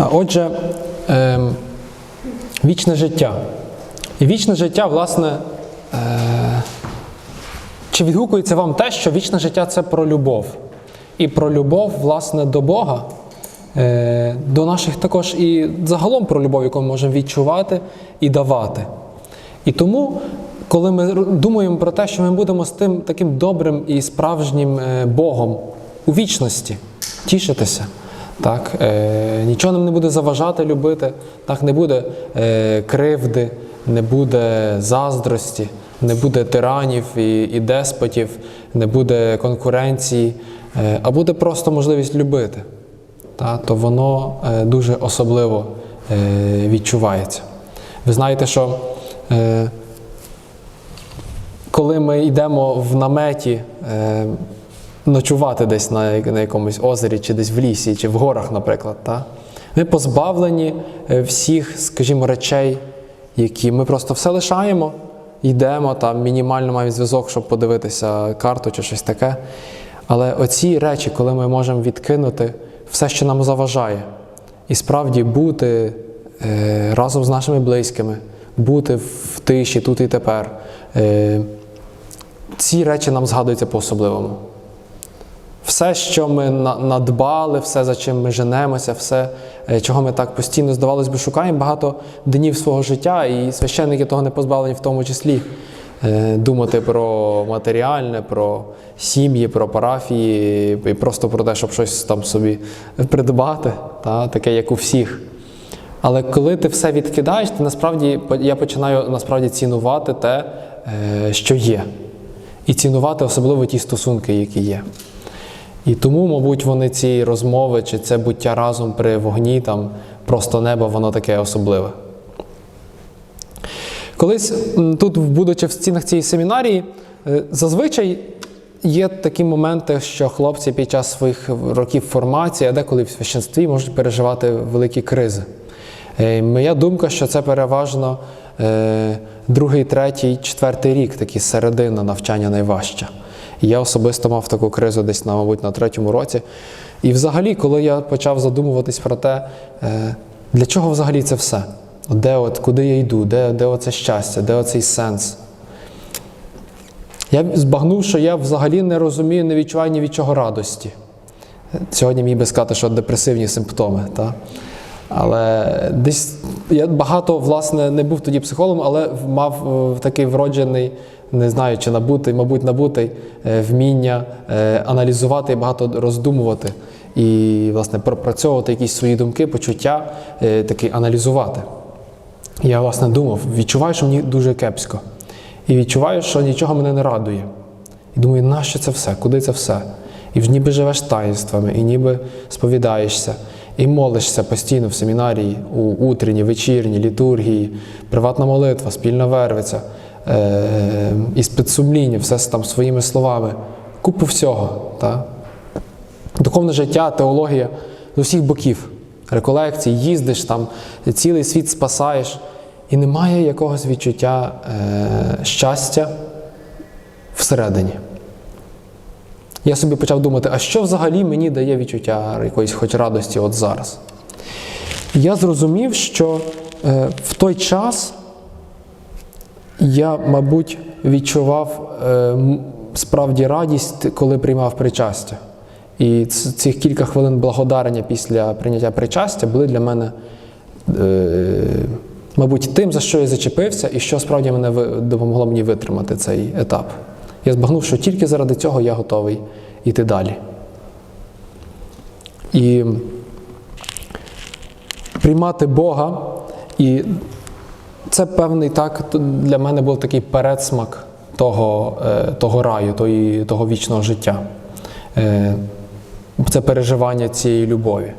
А Отже, ем, вічне життя. І вічне життя, власне, е, чи відгукується вам те, що вічне життя це про любов? І про любов, власне, до Бога, е, до наших також і загалом про любов, яку ми можемо відчувати і давати. І тому, коли ми думаємо про те, що ми будемо з тим таким добрим і справжнім е, Богом у вічності, тішитися, так, е, нічого нам не буде заважати любити, так, не буде е, кривди, не буде заздрості, не буде тиранів і, і деспотів, не буде конкуренції, е, а буде просто можливість любити, та, то воно е, дуже особливо е, відчувається. Ви знаєте, що е, коли ми йдемо в наметі е, ночувати десь на, на якомусь озері, чи десь в лісі, чи в горах, наприклад, та, ми позбавлені е, всіх, скажімо, речей, які ми просто все лишаємо, йдемо, там мінімально маємо зв'язок, щоб подивитися карту чи щось таке. Але оці речі, коли ми можемо відкинути все, що нам заважає, і справді бути е, разом з нашими близькими, бути в тиші тут і тепер. Е, ці речі нам згадуються по-особливому. Все, що ми надбали, все, за чим ми женемося, все, е, чого ми так постійно, здавалось би, шукаємо багато днів свого життя, і священники того не позбавлені в тому числі. Е, Думати про матеріальне, про сім'ї, про парафії, і просто про те, щоб щось там собі придбати, та, таке, як у всіх. Але коли ти все відкидаєш, ти насправді я починаю насправді цінувати те, е, що є, і цінувати особливо ті стосунки, які є. І тому, мабуть, вони ці розмови чи це буття разом при вогні, там просто небо, воно таке особливе. Колись тут, будучи в стінах цієї семінарії, е, зазвичай є такі моменти, що хлопці під час своїх років формації, а деколи в священстві можуть переживати великі кризи. Е, Моя думка, що це переважно е, другий, третій, четвертий рік, такі середина навчання найважча. Я особисто мав таку кризу десь, на, мабуть, на третьому році. І взагалі, коли я почав задумуватись про те, е, для чого взагалі це все? Де от, куди я йду, де, де оце щастя, де оцей сенс? Я збагнув, що я взагалі не розумію, не відчуваю ні від чого радості. Сьогодні міг би сказати, що депресивні симптоми. Та? Але десь я багато, власне, не був тоді психологом, але мав е, такий вроджений, не знаю, чи набутий, мабуть, набутий е, вміння е, аналізувати і багато роздумувати. І, власне, пропрацьовувати якісь свої думки, почуття, е, таки аналізувати. Я, власне, думав, відчуваю, що мені дуже кепсько. І відчуваю, що нічого мене не радує. І думаю, нащо це все? Куди це все? І ніби живеш таїнствами, і ніби сповідаєшся, і молишся постійно в семінарії, у утренній, вечірній, літургії, приватна молитва, спільна вервиця, е- із підсумління, все там своїми словами. Купу всього. Та? Духовне життя, теологія з усіх боків. Реколекції, їздиш там, цілий світ спасаєш, і немає якогось відчуття е- щастя всередині. Я собі почав думати, а що взагалі мені дає відчуття якоїсь хоч радості от зараз? І я зрозумів, що е, в той час я, мабуть, відчував е, справді радість, коли приймав причастя. І цих кілька хвилин благодарення після прийняття причастя були для мене, е, мабуть, тим, за що я зачепився, і що справді мене допомогло мені витримати цей етап. Я збагнув, що тільки заради цього я готовий йти далі. І приймати Бога, і це певний так для мене був такий передсмак того, е, того раю, тої, того вічного життя. Е, Це переживання цієї любові.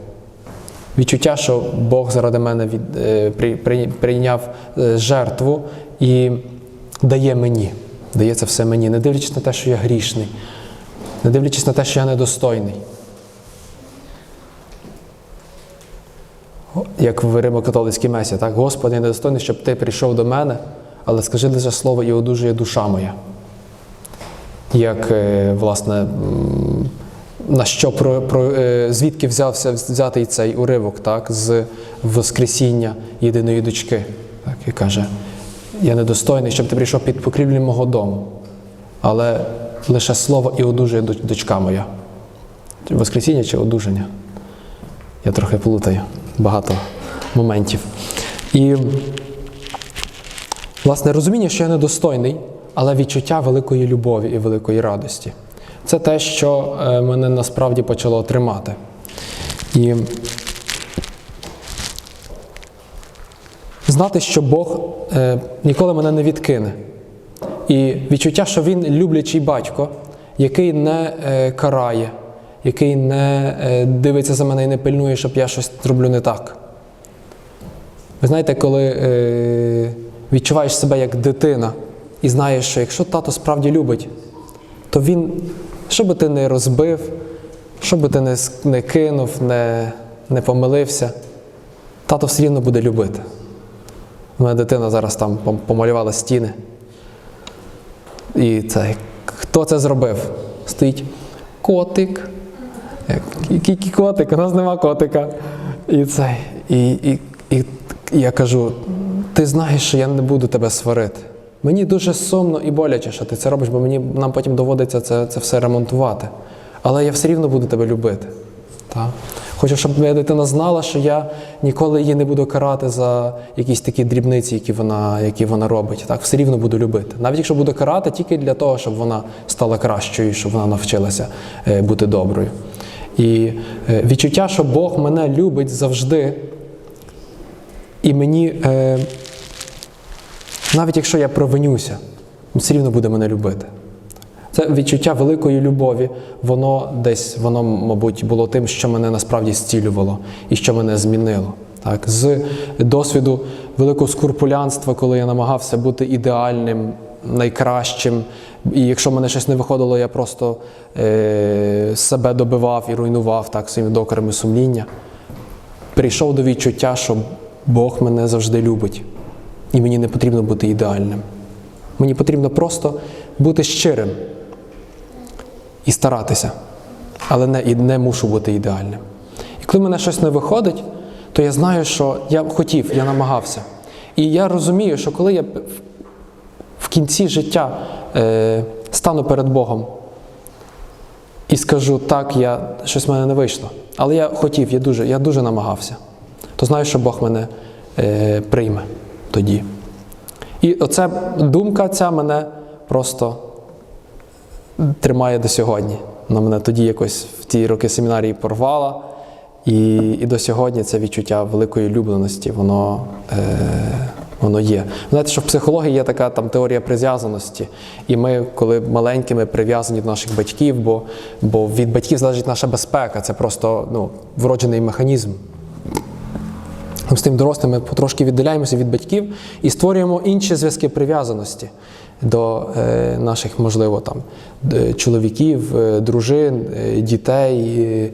Відчуття, що Бог заради мене від, е, при- при- прийняв жертву і дає мені, дає це все мені, не дивлячись на те, що я грішний, не дивлячись на те, що я недостойний. Як в Римо-католицькій месі, так? Господи, я недостойний, щоб ти прийшов до мене, але скажи лише слово і одужує душа моя. Як, е, власне, на що про, про е, звідки взявся взятий цей уривок, так, з Воскресіння єдиної дочки. Так, і каже: Я недостойний, щоб ти прийшов під покрівлю мого дому, але лише слово і одужує дочка моя. Воскресіння чи одужання? Я трохи плутаю багато моментів. І власне розуміння, що я недостойний, але відчуття великої любові і великої радості. Це те, що е, мене насправді почало тримати. І знати, що Бог е, ніколи мене не відкине. І відчуття, що Він люблячий батько, який не е, карає, який не е, дивиться за мене і не пильнує, щоб я щось зроблю не так. Ви знаєте, коли е, відчуваєш себе як дитина і знаєш, що якщо тато справді любить, то він, що би ти не розбив, що би ти не, не кинув, не, не помилився, тато все рівно буде любити. У мене дитина зараз там помалювала стіни. І це, хто це зробив? Стоїть котик. Як- Який котик? У нас нема котика. І це. І, і, і, і я кажу: ти знаєш, що я не буду тебе сварити. Мені дуже сумно і боляче, що ти це робиш, бо мені нам потім доводиться це, це все ремонтувати. Але я все рівно буду тебе любити. Так? Хочу, щоб моя дитина знала, що я ніколи її не буду карати за якісь такі дрібниці, які вона, які вона робить. Так, все рівно буду любити. Навіть якщо буду карати, тільки для того, щоб вона стала кращою, щоб вона навчилася е, бути доброю. І е, відчуття, що Бог мене любить завжди, і мені, е, навіть якщо я провинюся, він все рівно буде мене любити. Це відчуття великої любові, воно десь, воно, мабуть, було тим, що мене насправді зцілювало і що мене змінило. Так, з досвіду великого скурпулянства, коли я намагався бути ідеальним, найкращим, і якщо мене щось не виходило, я просто е, себе добивав і руйнував так, своїми докорами сумління. Прийшов до відчуття, що Бог мене завжди любить, і мені не потрібно бути ідеальним. Мені потрібно просто бути щирим і старатися, але не, не мушу бути ідеальним. І коли мене щось не виходить, то я знаю, що я хотів, я намагався. І я розумію, що коли я в- кінці життя стану перед Богом і скажу, так, я, щось в мене не вийшло, але я хотів, я дуже, я дуже намагався, то знаю, що Бог мене е, прийме тоді. І оця думка ця мене просто тримає до сьогодні. Вона мене тоді якось в ті роки семінарії порвала. І, і до сьогодні це відчуття великої улюбленості, воно, е, воно є. Знаєте, що в психології є така там теорія прив'язаності. І ми, коли маленькими, прив'язані до наших батьків, бо, бо від батьків залежить наша безпека. Це просто ну, вроджений механізм. З тим дорослим ми потрошки віддаляємося від батьків і створюємо інші зв'язки прив'язаності до е, наших, можливо, там чоловіків, е, дружин, е, дітей, е,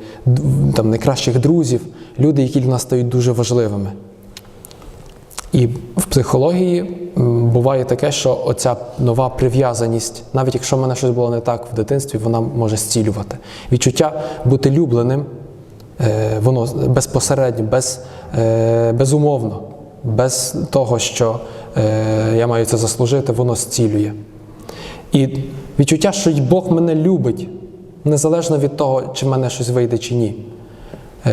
там найкращих друзів, люди, які для нас стають дуже важливими. І в психології буває таке, що оця нова прив'язаність, навіть якщо в мене щось було не так в дитинстві, вона може зцілювати. Відчуття бути любленим, е, воно безпосередньо, без, е, безумовно, без того, що е, я маю це заслужити, воно зцілює. І відчуття, що Бог мене любить, незалежно від того, чи в мене щось вийде чи ні.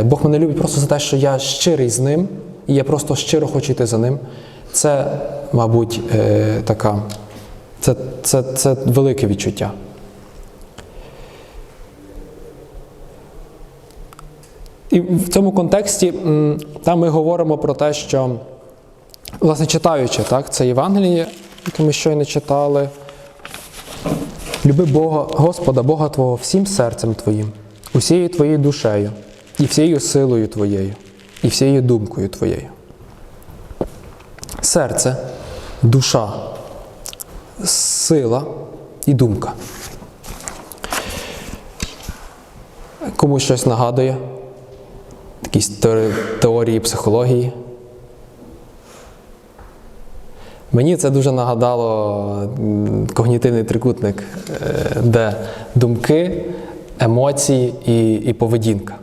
Бог мене любить просто за те, що я щирий з ним, і я просто щиро хочу йти за ним. Це, мабуть, е, така, це, це, це велике відчуття. І в цьому контексті там ми говоримо про те, що, власне, читаючи так, це Євангеліє, яке ми щойно читали. Люби Бога, Господа, Бога Твого всім серцем Твоїм, усією Твоєю душею, і всією силою Твоєю, і всією думкою Твоєю. Серце, душа, сила і думка. Комусь щось нагадує, якісь теорії психології. Мені це дуже нагадало когнітивний трикутник, е, де думки, емоції і, і поведінка.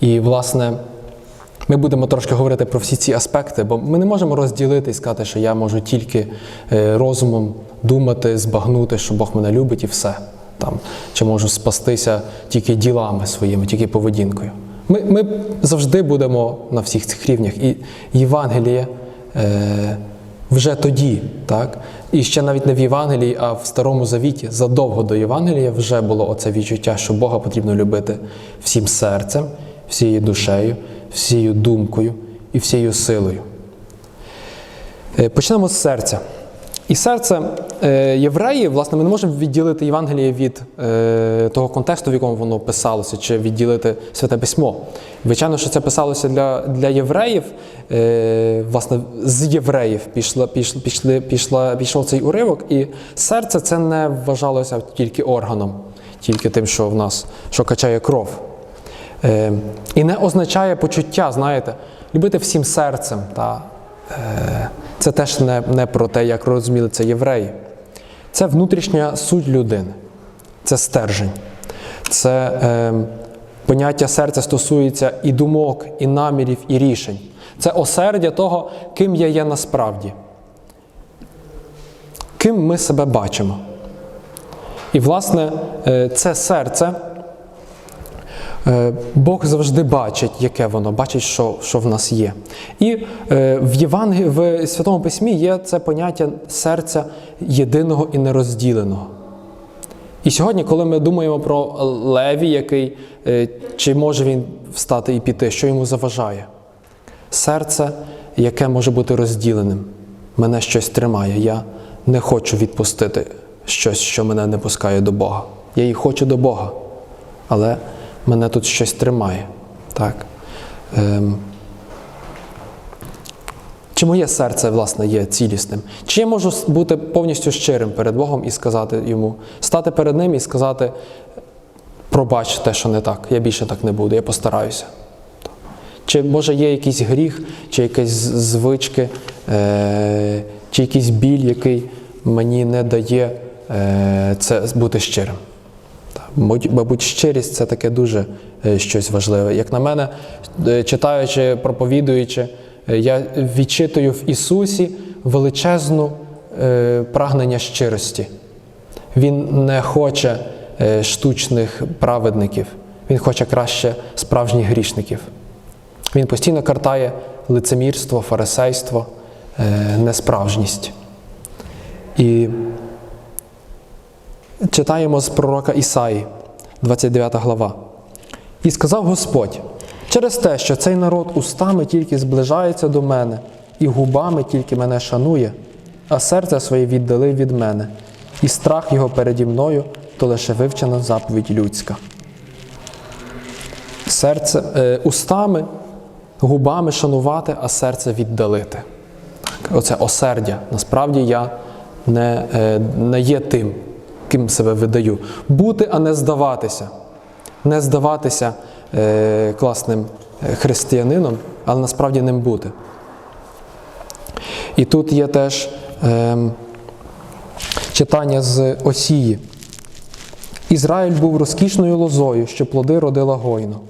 І, власне, ми будемо трошки говорити про всі ці аспекти, бо ми не можемо розділити і сказати, що я можу тільки е, розумом думати, збагнути, що Бог мене любить і все. Там, чи можу спастися тільки ділами своїми, тільки поведінкою. Ми, ми завжди будемо на всіх цих рівнях. І Євангеліє е, вже тоді, так? І ще навіть не в Євангелії, а в Старому Завіті, задовго до Євангелія, вже було оце відчуття, що Бога потрібно любити всім серцем, всією душею, всією думкою і всією силою. Е, Почнемо з серця. І серце е, євреї, власне, ми не можемо відділити Євангеліє від е, того контексту, в якому воно писалося, чи відділити святе письмо. Звичайно, що це писалося для, для євреїв, власне, з євреїв пішла, пішла, пішли, пішла, пішов цей уривок, і серце це не вважалося тільки органом, тільки тим, що в нас що качає кров. Е, і не означає почуття, знаєте, любити всім серцем. Та, е, це теж не, не про те, як розуміли це євреї. Це внутрішня суть людини, це стержень. Це е, поняття серця стосується і думок, і намірів, і рішень. Це осердя того, ким я є насправді, ким ми себе бачимо. І, власне, е, це серце. Е, Бог завжди бачить, яке воно, бачить, що що в нас є. І е, в Євангелії, в Святому Письмі є це поняття серця єдиного і нерозділеного. І сьогодні, коли ми думаємо про Леві, який, е, чи може він встати і піти, що йому заважає? Серце, яке може бути розділеним, мене щось тримає. Я не хочу відпустити щось, що мене не пускає до Бога. Я її хочу до Бога. Але мене тут щось тримає. Так? Ем. Чи моє серце, власне, є цілісним? Чи я можу бути повністю щирим перед Богом і сказати йому, стати перед Ним і сказати, пробач те, що не так, я більше так не буду, я постараюся. Чи може є якийсь гріх, чи якісь звички, е- чи якийсь біль, який мені не дає е- це бути щирим? Мабуть, щирість це таке дуже е, щось важливе. Як на мене, е, читаючи, проповідуючи, е, я відчитую в Ісусі величезну прагнення щирості. Він не хоче штучних праведників, Він хоче краще справжніх грішників. Він постійно картає лицемірство, фарисейство, несправжність. І Читаємо з пророка Ісаї, 29 глава. І сказав Господь: через те, що цей народ устами тільки зближається до мене, і губами тільки мене шанує, а серце своє віддали від мене, і страх його переді мною то лише вивчена заповідь людська. Серце е, устами, губами шанувати, а серце віддалити. Оце осердя. Насправді я не, е, не є тим ким себе видаю. Бути, а не здаватися. Не здаватися е, класним християнином, але насправді ним бути. І тут є теж е, читання з Осії. Ізраїль був розкішною лозою, що плоди родила гойно.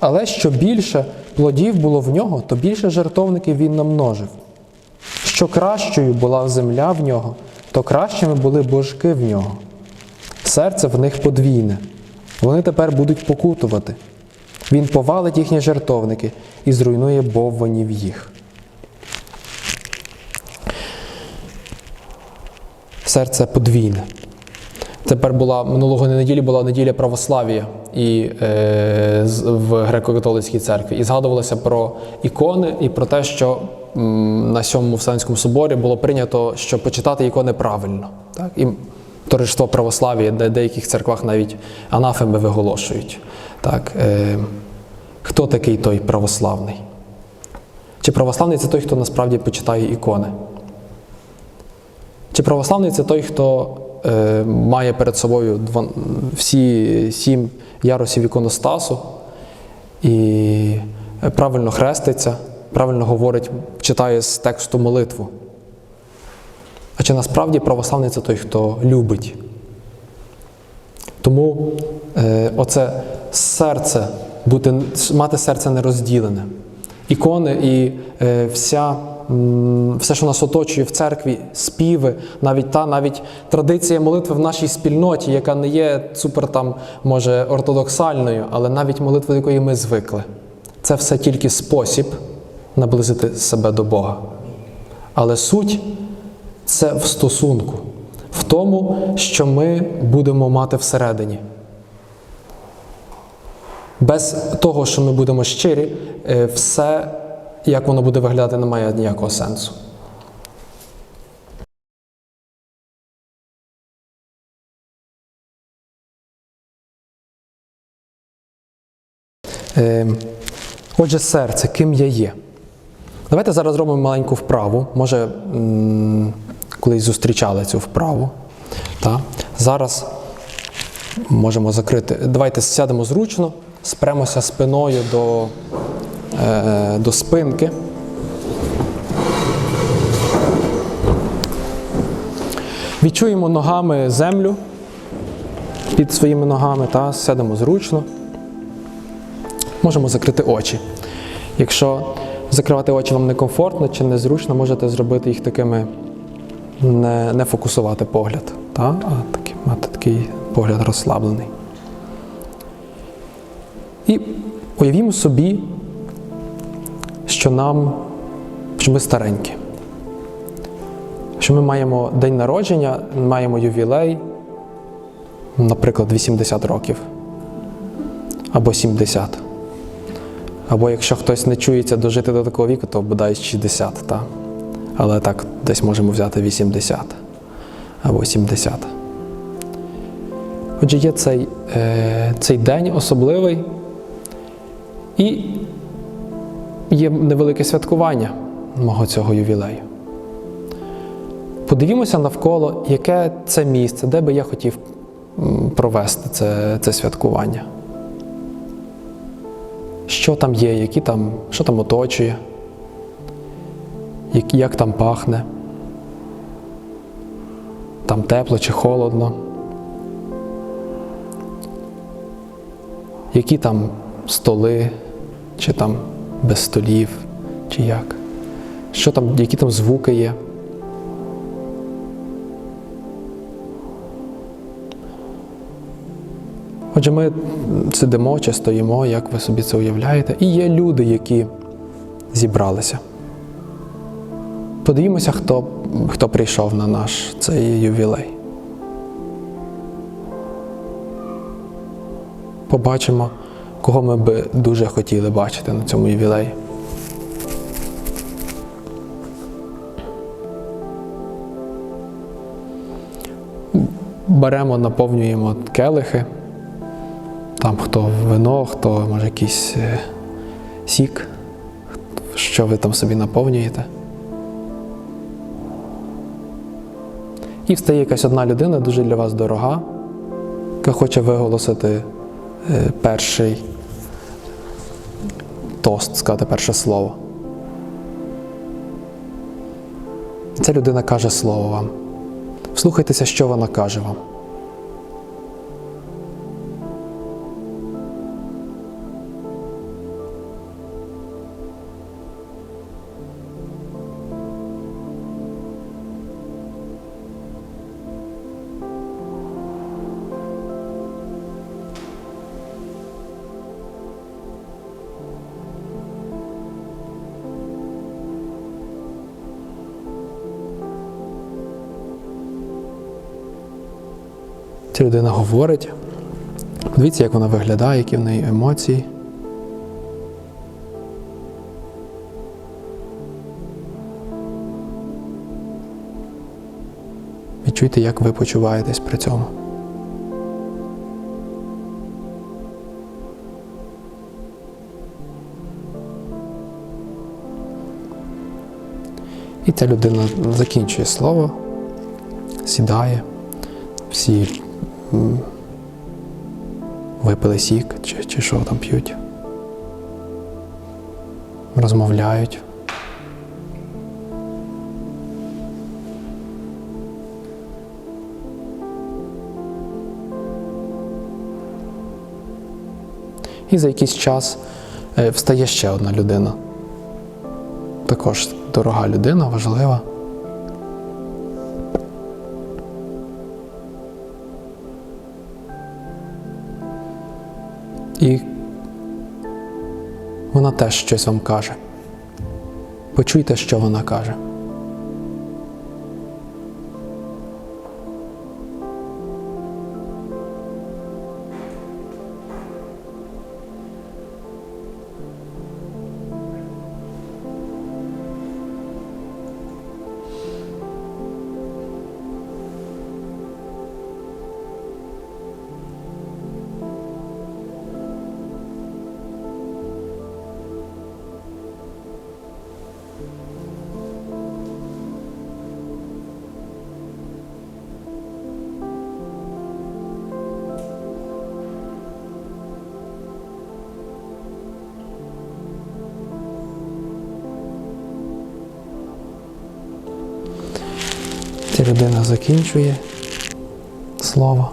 Але що більше плодів було в нього, то більше жертовників він намножив. Що кращою була земля в нього, то кращими були божки в нього. Серце в них подвійне. Вони тепер будуть покутувати. Він повалить їхні жертовники і зруйнує бовванів їх. Серце подвійне. Тепер була минулого неділі була неділя православ'я і е, в греко-католицькій церкві. І згадувалося про ікони і про те, що на сьомому Вселенському соборі було прийнято, що почитати ікони правильно. Так? І торжество православ'я, де в деяких церквах навіть анафеми виголошують. Так, е, Хто такий той православний? Чи православний це той, хто насправді почитає ікони? Чи православний це той, хто е, має перед собою два, всі сім ярусів іконостасу і правильно хреститься, правильно говорить, читає з тексту молитву? А чи насправді православний це той, хто любить? Тому е, оце серце, бути, мати серце нерозділене. Ікони і е, вся, м, все, що нас оточує в церкві, співи, навіть та навіть традиція молитви в нашій спільноті, яка не є супер там, може, ортодоксальною, але навіть молитва, до якої ми звикли. Це все тільки спосіб наблизити себе до Бога. Але суть це в стосунку, в тому, що ми будемо мати всередині. Без того, що ми будемо щирі, е, все, як воно буде виглядати, не має ніякого сенсу. Е, Отже, серце, ким я є. Давайте зараз зробимо маленьку вправу. Може, колись зустрічали цю вправу. Та? Зараз можемо закрити. Давайте сядемо зручно, спремося спиною до, е, до спинки. Відчуємо ногами землю під своїми ногами, та? сядемо зручно. Можемо закрити очі. Якщо закривати очі вам некомфортно чи незручно, можете зробити їх такими, не, не фокусувати погляд, та? а такі, мати такий погляд розслаблений. І уявімо собі, що нам, що ми старенькі, що ми маємо день народження, маємо ювілей, наприклад, 80 років або 70. Або якщо хтось не чується дожити до такого віку, то бодай 60, та? але так десь можемо взяти 80 або 70. Отже, є цей, е, цей день особливий і є невелике святкування мого цього ювілею. Подивімося навколо, яке це місце, де би я хотів провести це, це святкування що там є, які там, що там оточує, як, як там пахне, там тепло чи холодно, які там столи, чи там без столів, чи як, що там, які там звуки є. Отже, ми сидимо чи стоїмо, як ви собі це уявляєте, і є люди, які зібралися. Подивімося, хто, хто прийшов на наш цей ювілей. Побачимо, кого ми би дуже хотіли бачити на цьому ювілеї. Беремо, наповнюємо келихи. Там хто вино, хто може якийсь е, сік, що ви там собі наповнюєте. І встає якась одна людина, дуже для вас дорога, яка хоче виголосити е, перший тост, сказати перше слово. Ця людина каже слово вам. Вслухайтеся, що вона каже вам. Ця людина говорить. Дивіться, як вона виглядає, які в неї емоції. Відчуйте, як ви почуваєтесь при цьому. І ця людина закінчує слово, сідає, всі випили сік чи, чи що там п'ють, розмовляють. і за якийсь час е, встає ще одна людина. Також дорога людина, важлива. І вона теж щось вам каже. Почуйте, що вона каже. Ця людина закінчує слово.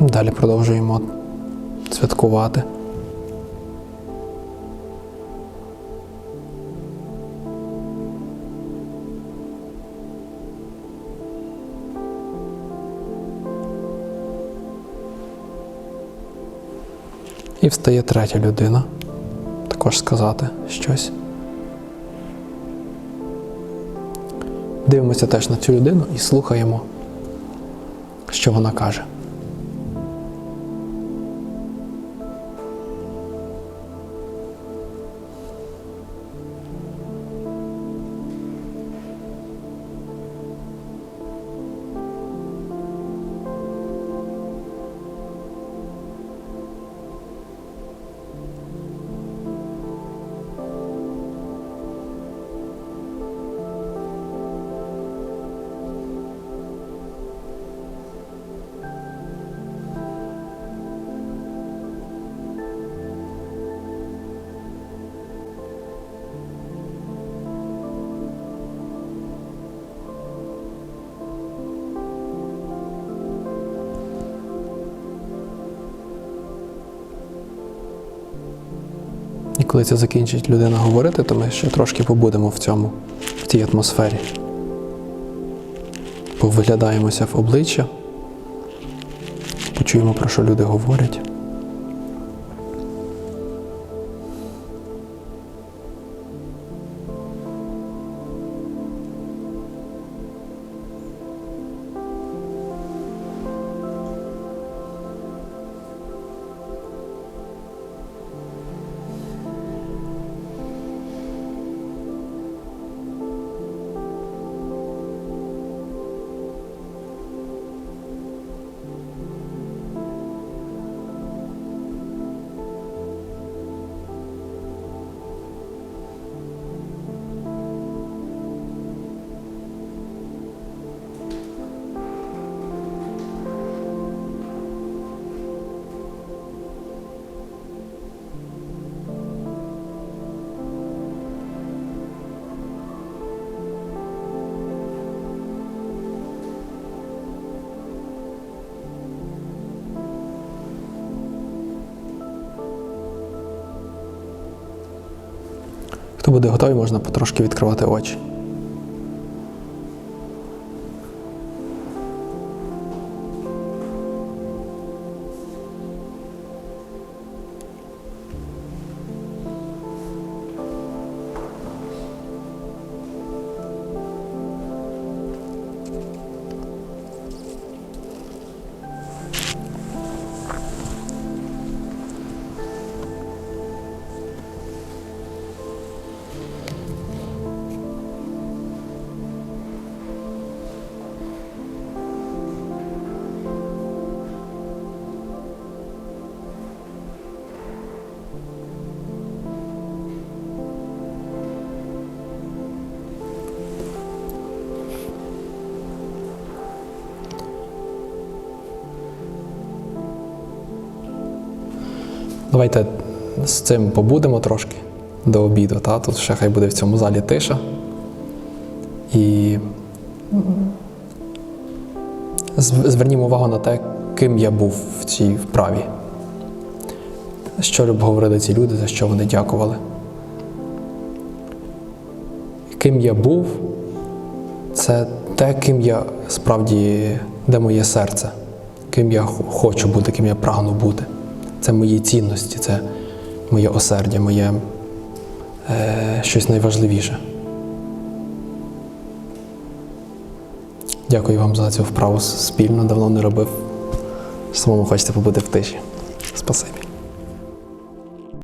Далі продовжуємо святкувати. І встає третя людина. Також сказати щось. Дивимося теж на цю людину і слухаємо, що вона каже. Коли це закінчить людина говорити, то ми ще трошки побудемо в цьому, в цій атмосфері. Повиглядаємося в обличчя, почуємо, про що люди говорять. Буде готовий, можна потрошки відкривати очі. Давайте з цим побудемо трошки до обіду. Та? Тут ще хай буде в цьому залі тиша. І звернімо увагу на те, ким я був в цій вправі. що говорили ці люди, за що вони дякували. Ким я був, це те, ким я справді, де моє серце, ким я хочу бути, ким я прагну бути. Це мої цінності, це моє осердя, моє е, щось найважливіше. Дякую вам за цю вправу спільно, давно не робив. Самому хочете побути в тиші. Спасибі.